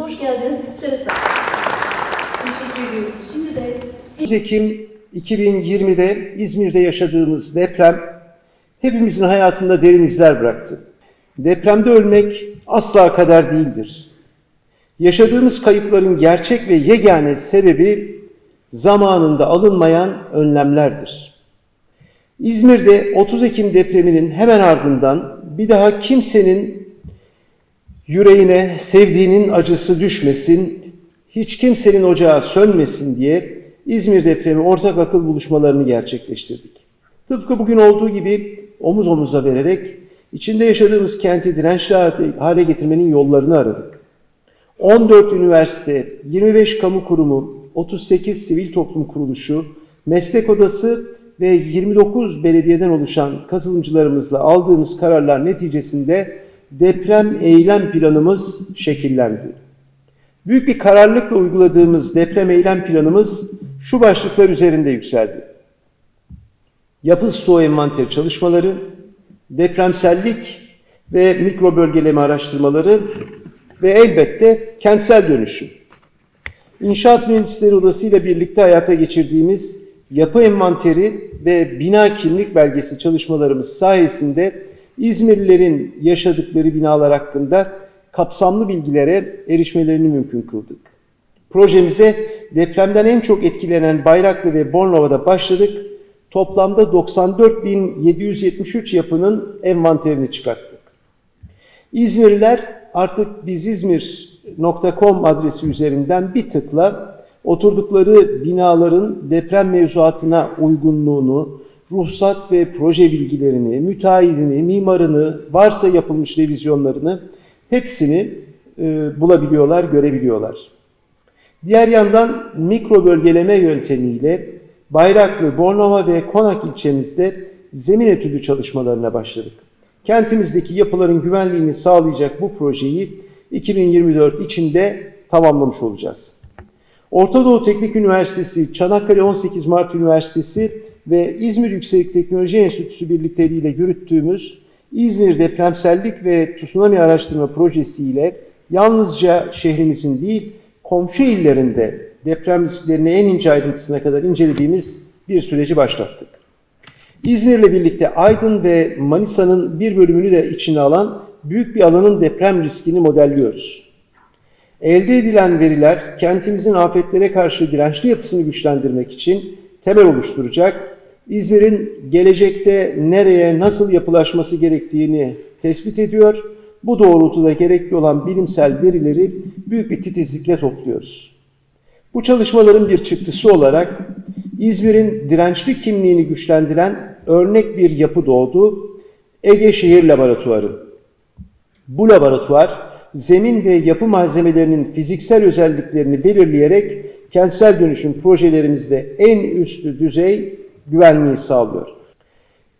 hoş geldiniz. Teşekkür ediyoruz. Şimdi de 9 Ekim 2020'de İzmir'de yaşadığımız deprem hepimizin hayatında derin izler bıraktı. Depremde ölmek asla kader değildir. Yaşadığımız kayıpların gerçek ve yegane sebebi zamanında alınmayan önlemlerdir. İzmir'de 30 Ekim depreminin hemen ardından bir daha kimsenin yüreğine sevdiğinin acısı düşmesin, hiç kimsenin ocağı sönmesin diye İzmir depremi ortak akıl buluşmalarını gerçekleştirdik. Tıpkı bugün olduğu gibi omuz omuza vererek içinde yaşadığımız kenti dirençli hale getirmenin yollarını aradık. 14 üniversite, 25 kamu kurumu, 38 sivil toplum kuruluşu, meslek odası ve 29 belediyeden oluşan katılımcılarımızla aldığımız kararlar neticesinde deprem eylem planımız şekillendi. Büyük bir kararlılıkla uyguladığımız deprem eylem planımız şu başlıklar üzerinde yükseldi. Yapı stoğu envanter çalışmaları, depremsellik ve mikro bölgeleme araştırmaları ve elbette kentsel dönüşüm. İnşaat Mühendisleri Odası ile birlikte hayata geçirdiğimiz yapı envanteri ve bina kimlik belgesi çalışmalarımız sayesinde İzmirlilerin yaşadıkları binalar hakkında kapsamlı bilgilere erişmelerini mümkün kıldık. Projemize depremden en çok etkilenen Bayraklı ve Bornova'da başladık. Toplamda 94.773 yapının envanterini çıkarttık. İzmirliler artık bizizmir.com adresi üzerinden bir tıkla oturdukları binaların deprem mevzuatına uygunluğunu, ruhsat ve proje bilgilerini, müteahhidini, mimarını, varsa yapılmış revizyonlarını hepsini e, bulabiliyorlar, görebiliyorlar. Diğer yandan mikro bölgeleme yöntemiyle Bayraklı, Bornova ve Konak ilçemizde zemin etüdü çalışmalarına başladık. Kentimizdeki yapıların güvenliğini sağlayacak bu projeyi 2024 içinde tamamlamış olacağız. Orta Doğu Teknik Üniversitesi, Çanakkale 18 Mart Üniversitesi ve İzmir Yüksek Teknoloji Enstitüsü birlikteliğiyle yürüttüğümüz İzmir Depremsellik ve Tsunami Araştırma Projesi ile yalnızca şehrimizin değil, komşu illerinde deprem risklerini en ince ayrıntısına kadar incelediğimiz bir süreci başlattık. İzmir'le birlikte Aydın ve Manisa'nın bir bölümünü de içine alan büyük bir alanın deprem riskini modelliyoruz. Elde edilen veriler kentimizin afetlere karşı dirençli yapısını güçlendirmek için temel oluşturacak, İzmir'in gelecekte nereye, nasıl yapılaşması gerektiğini tespit ediyor. Bu doğrultuda gerekli olan bilimsel verileri büyük bir titizlikle topluyoruz. Bu çalışmaların bir çıktısı olarak İzmir'in dirençli kimliğini güçlendiren örnek bir yapı doğdu. Ege Şehir Laboratuvarı. Bu laboratuvar zemin ve yapı malzemelerinin fiziksel özelliklerini belirleyerek kentsel dönüşüm projelerimizde en üstü düzey güvenliği sağlıyor.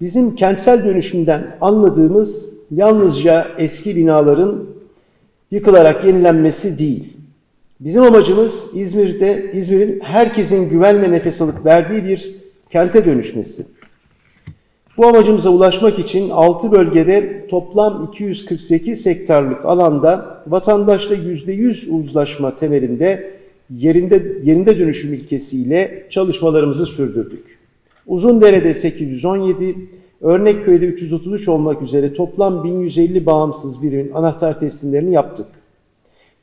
Bizim kentsel dönüşümden anladığımız yalnızca eski binaların yıkılarak yenilenmesi değil. Bizim amacımız İzmir'de İzmir'in herkesin güvenle nefes alıp verdiği bir kente dönüşmesi. Bu amacımıza ulaşmak için 6 bölgede toplam 248 hektarlık alanda vatandaşla %100 uzlaşma temelinde yerinde yerinde dönüşüm ilkesiyle çalışmalarımızı sürdürdük. Uzundere'de 817, Örnekköy'de 333 olmak üzere toplam 1150 bağımsız birimin anahtar teslimlerini yaptık.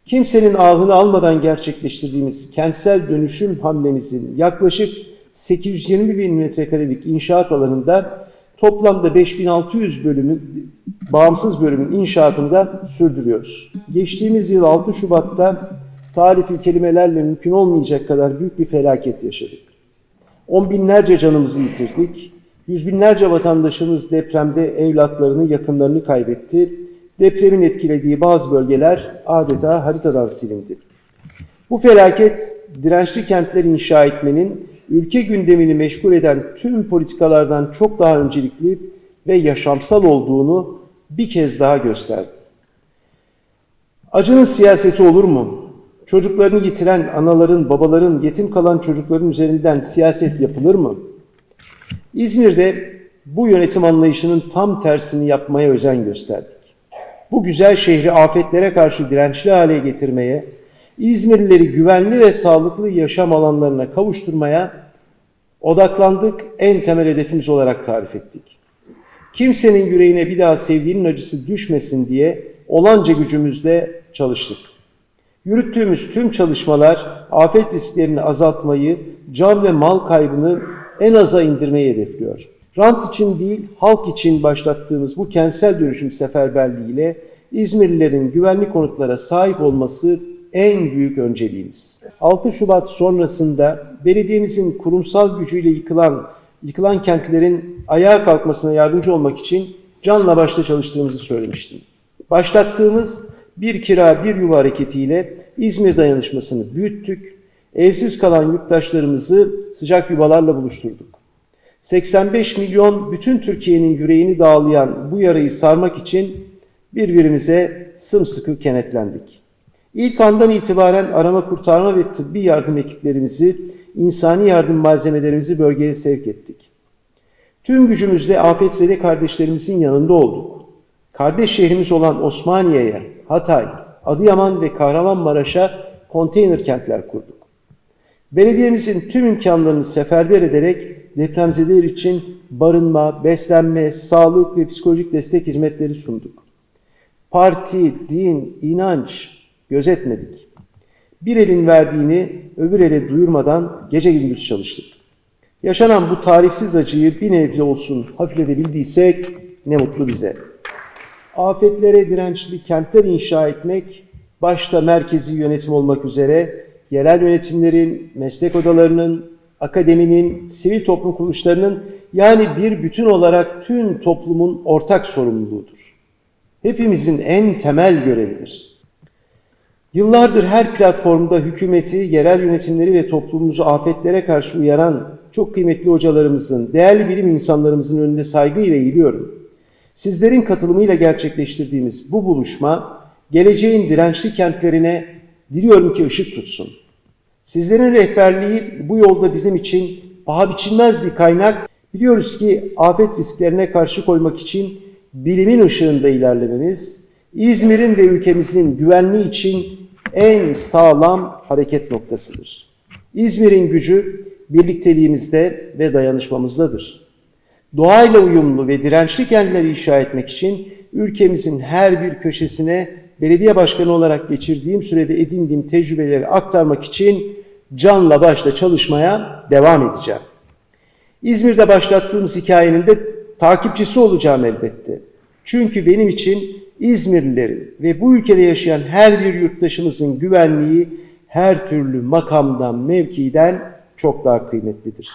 Kimsenin ahını almadan gerçekleştirdiğimiz kentsel dönüşüm hamlemizin yaklaşık 820 bin metrekarelik inşaat alanında toplamda 5600 bölümü, bağımsız bölümün inşaatını da sürdürüyoruz. Geçtiğimiz yıl 6 Şubat'ta tarifi kelimelerle mümkün olmayacak kadar büyük bir felaket yaşadık. On binlerce canımızı yitirdik. Yüz binlerce vatandaşımız depremde evlatlarını, yakınlarını kaybetti. Depremin etkilediği bazı bölgeler adeta haritadan silindi. Bu felaket dirençli kentler inşa etmenin ülke gündemini meşgul eden tüm politikalardan çok daha öncelikli ve yaşamsal olduğunu bir kez daha gösterdi. Acının siyaseti olur mu? Çocuklarını yitiren anaların, babaların, yetim kalan çocukların üzerinden siyaset yapılır mı? İzmir'de bu yönetim anlayışının tam tersini yapmaya özen gösterdik. bu güzel şehri afetlere karşı dirençli hale getirmeye, İzmirlileri güvenli ve sağlıklı yaşam alanlarına kavuşturmaya odaklandık, en temel hedefimiz olarak tarif ettik. Kimsenin yüreğine bir daha sevdiğinin acısı düşmesin diye olanca gücümüzle çalıştık. Yürüttüğümüz tüm çalışmalar afet risklerini azaltmayı, can ve mal kaybını en aza indirmeyi hedefliyor. Rant için değil, halk için başlattığımız bu kentsel dönüşüm seferberliğiyle İzmirlilerin güvenli konutlara sahip olması en büyük önceliğimiz. 6 Şubat sonrasında belediyemizin kurumsal gücüyle yıkılan yıkılan kentlerin ayağa kalkmasına yardımcı olmak için canla başla çalıştığımızı söylemiştim. Başlattığımız bir kira bir yuva hareketiyle İzmir dayanışmasını büyüttük. Evsiz kalan yurttaşlarımızı sıcak yuvalarla buluşturduk. 85 milyon bütün Türkiye'nin yüreğini dağlayan bu yarayı sarmak için birbirimize sımsıkı kenetlendik. İlk andan itibaren arama kurtarma ve tıbbi yardım ekiplerimizi, insani yardım malzemelerimizi bölgeye sevk ettik. Tüm gücümüzle afetzede kardeşlerimizin yanında olduk. Kardeş şehrimiz olan Osmaniye'ye, Hatay, Adıyaman ve Kahramanmaraş'a konteyner kentler kurduk. Belediyemizin tüm imkanlarını seferber ederek depremzedeler için barınma, beslenme, sağlık ve psikolojik destek hizmetleri sunduk. Parti, din, inanç gözetmedik. Bir elin verdiğini öbür ele duyurmadan gece gündüz çalıştık. Yaşanan bu tarifsiz acıyı bir nebze olsun hafifletebildiysek ne mutlu bize. Afetlere dirençli kentler inşa etmek, başta merkezi yönetim olmak üzere yerel yönetimlerin, meslek odalarının, akademinin, sivil toplum kuruluşlarının yani bir bütün olarak tüm toplumun ortak sorumluluğudur. Hepimizin en temel görevidir. Yıllardır her platformda hükümeti, yerel yönetimleri ve toplumumuzu afetlere karşı uyaran çok kıymetli hocalarımızın, değerli bilim insanlarımızın önünde saygıyla eğiliyorum. Sizlerin katılımıyla gerçekleştirdiğimiz bu buluşma, geleceğin dirençli kentlerine diliyorum ki ışık tutsun. Sizlerin rehberliği bu yolda bizim için paha biçilmez bir kaynak. Biliyoruz ki afet risklerine karşı koymak için bilimin ışığında ilerlememiz, İzmir'in ve ülkemizin güvenliği için en sağlam hareket noktasıdır. İzmir'in gücü birlikteliğimizde ve dayanışmamızdadır. Doğayla uyumlu ve dirençli kentleri inşa etmek için ülkemizin her bir köşesine belediye başkanı olarak geçirdiğim sürede edindiğim tecrübeleri aktarmak için canla başla çalışmaya devam edeceğim. İzmir'de başlattığımız hikayenin de takipçisi olacağım elbette. Çünkü benim için İzmirlilerin ve bu ülkede yaşayan her bir yurttaşımızın güvenliği her türlü makamdan, mevkiden çok daha kıymetlidir.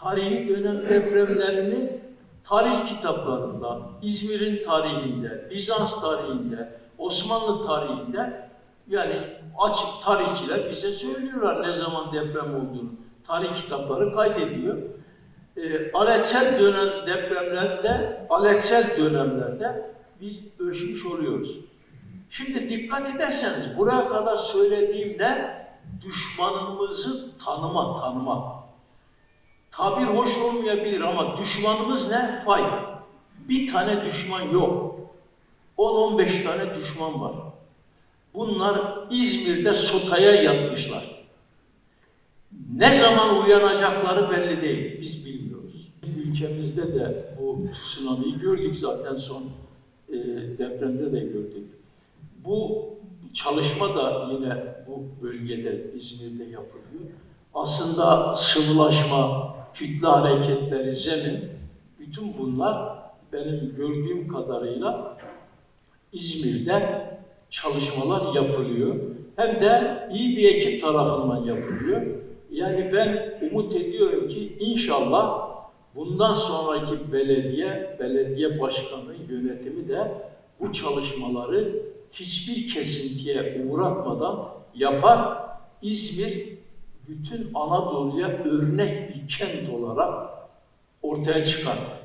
Tarihi dönem depremlerini tarih kitaplarında, İzmir'in tarihinde, Bizans tarihinde, Osmanlı tarihinde yani açık tarihçiler bize söylüyorlar ne zaman deprem olduğunu. Tarih kitapları kaydediyor. E, aletsel dönem depremlerde, aletsel dönemlerde biz ölçmüş oluyoruz. Şimdi dikkat ederseniz buraya kadar söylediğimde düşmanımızı tanıma, tanıma. Tabir hoş olmayabilir ama düşmanımız ne? Fay. Bir tane düşman yok. 10-15 tane düşman var. Bunlar İzmir'de sotaya yatmışlar. Ne zaman uyanacakları belli değil. Biz bilmiyoruz. Ülkemizde de bu tsunami'yi gördük zaten son e, depremde de gördük. Bu çalışma da yine bu bölgede İzmir'de yapılıyor. Aslında sıvılaşma, kütle hareketleri, zemin, bütün bunlar benim gördüğüm kadarıyla İzmir'de çalışmalar yapılıyor. Hem de iyi bir ekip tarafından yapılıyor. Yani ben umut ediyorum ki inşallah bundan sonraki belediye, belediye başkanı, yönetimi de bu çalışmaları hiçbir kesintiye uğratmadan yapar. İzmir bütün Anadolu'ya örnek bir kent olarak ortaya çıkar.